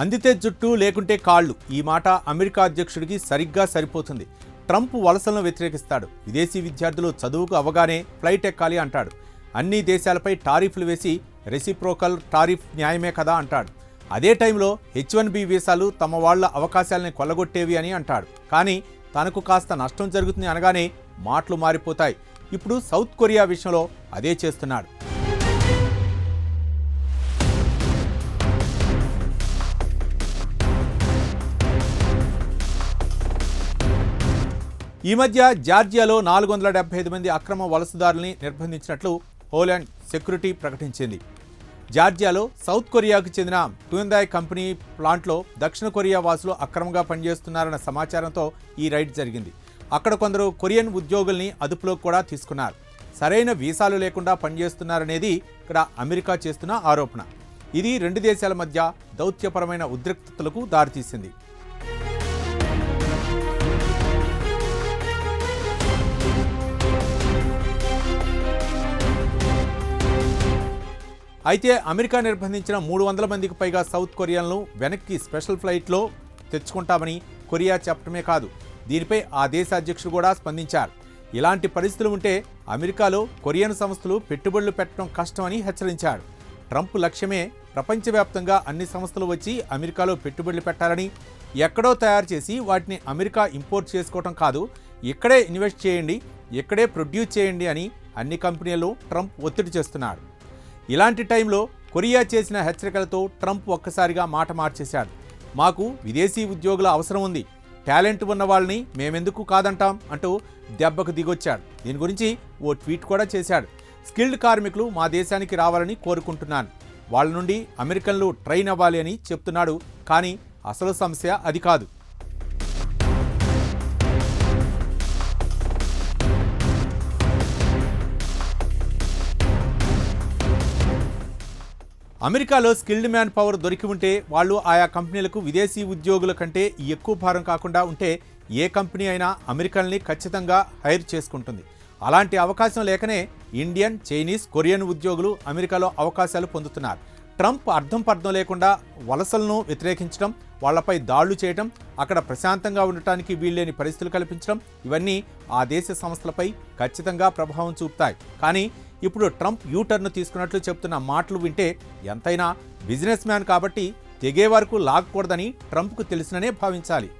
అందితే జుట్టు లేకుంటే కాళ్ళు. ఈ మాట అమెరికా అధ్యక్షుడికి సరిగ్గా సరిపోతుంది. ట్రంప్ వలసలను వ్యతిరేకిస్తాడు. విదేశీ విద్యార్థులు చదువుకు అవగానే ఫ్లైట్ ఎక్కాలి అంటాడు. అన్ని దేశాలపై టారిఫ్లు వేసి రెసిప్రోకల్ టారిఫ్ న్యాయమే కదా అంటాడు. అదే టైంలో హెచ్ వన్ బి వీసాలు తమ వాళ్ళ అవకాశాలని కొల్లగొట్టేవి అని అంటాడు. కానీ తనకు కాస్త నష్టం జరుగుతుంది అనగానే మాటలు మారిపోతాయి. ఇప్పుడు సౌత్ కొరియా విషయంలో అదే చేస్తున్నాడు. ఈ మధ్య జార్జియాలో నాలుగు వందల డెబ్బై ఐదు మంది అక్రమ వలసదారుల్ని నిర్బంధించినట్లు హోలాండ్ సెక్యూరిటీ ప్రకటించింది. జార్జియాలో సౌత్ కొరియాకు చెందిన ట్యూందాయ్ కంపెనీ ప్లాంట్లో దక్షిణ కొరియా వాసులు అక్రమంగా పనిచేస్తున్నారన్న సమాచారంతో ఈ రైడ్ జరిగింది. అక్కడ కొందరు కొరియన్ ఉద్యోగుల్ని అదుపులోకి కూడా తీసుకున్నారు. సరైన వీసాలు లేకుండా పనిచేస్తున్నారనేది ఇక్కడ అమెరికా చేస్తున్న ఆరోపణ. ఇది రెండు దేశాల మధ్య దౌత్యపరమైన ఉద్రిక్తతలకు దారితీసింది. అయితే అమెరికా నిర్బంధించిన మూడు వందల మందికి పైగా సౌత్ కొరియాలను వెనక్కి స్పెషల్ ఫ్లైట్లో తెచ్చుకుంటామని కొరియా చెప్పడమే కాదు. దీనిపై ఆ దేశ అధ్యక్షుడు కూడా స్పందించారు. ఇలాంటి పరిస్థితులు ఉంటే అమెరికాలో కొరియన్ సంస్థలు పెట్టుబడులు పెట్టడం కష్టమని హెచ్చరించాడు. ట్రంప్ లక్ష్యమే ప్రపంచవ్యాప్తంగా అన్ని సంస్థలు వచ్చి అమెరికాలో పెట్టుబడులు పెట్టాలని ఎక్కడో తయారు చేసి వాటిని అమెరికా ఇంపోర్ట్ చేసుకోవటం కాదు. ఇక్కడే ఇన్వెస్ట్ చేయండి ఇక్కడే ప్రొడ్యూస్ చేయండి అని అన్ని కంపెనీలు ట్రంప్ ఒత్తిడి చేస్తున్నాడు. ఇలాంటి టైంలో కొరియా చేసిన హెచ్చరికలతో ట్రంప్ ఒక్కసారిగా మాట మార్చేశాడు. మాకు విదేశీ ఉద్యోగుల అవసరం ఉంది. టాలెంట్ ఉన్న వాళ్ళని మేమెందుకు కాదంటాం అంటూ దెబ్బకు దిగొచ్చాడు. దీని గురించి ఓ ట్వీట్ కూడా చేశాడు. స్కిల్డ్ కార్మికులు మా దేశానికి రావాలని కోరుకుంటున్నాను. వాళ్ళ నుండి అమెరికన్లు ట్రైన్ అవ్వాలి అని చెప్తున్నాడు. కానీ అసలు సమస్య అది కాదు. అమెరికాలో స్కిల్డ్ మ్యాన్ పవర్ దొరికి ఉంటే వాళ్ళు ఆయా కంపెనీలకు విదేశీ ఉద్యోగుల కంటే ఎక్కువ భారం కాకుండా ఉంటే ఏ కంపెనీ అయినా అమెరికన్ని ఖచ్చితంగా హైర్ చేసుకుంటుంది. అలాంటి అవకాశం లేకనే ఇండియన్ చైనీస్ కొరియన్ ఉద్యోగులు అమెరికాలో అవకాశాలు పొందుతున్నారు. ట్రంప్ అర్థం పర్థం లేకుండా వలసలను వ్యతిరేకించడం వాళ్ళపై దాళ్ళు చేయడం అక్కడ ప్రశాంతంగా ఉండటానికి వీల్లేని పరిస్థితులు కల్పించడం ఇవన్నీ ఆ దేశ సంస్థలపై ఖచ్చితంగా ప్రభావం చూపుతాయి. కానీ ఇప్పుడు ట్రంప్ యూటర్న్ తీసుకున్నట్లు చెప్తున్న మాటలు వింటే ఎంతైనా బిజినెస్ మ్యాన్ కాబట్టి తెగే వరకు లాగకూడదని ట్రంప్కు తెలిసిననే భావించాలి.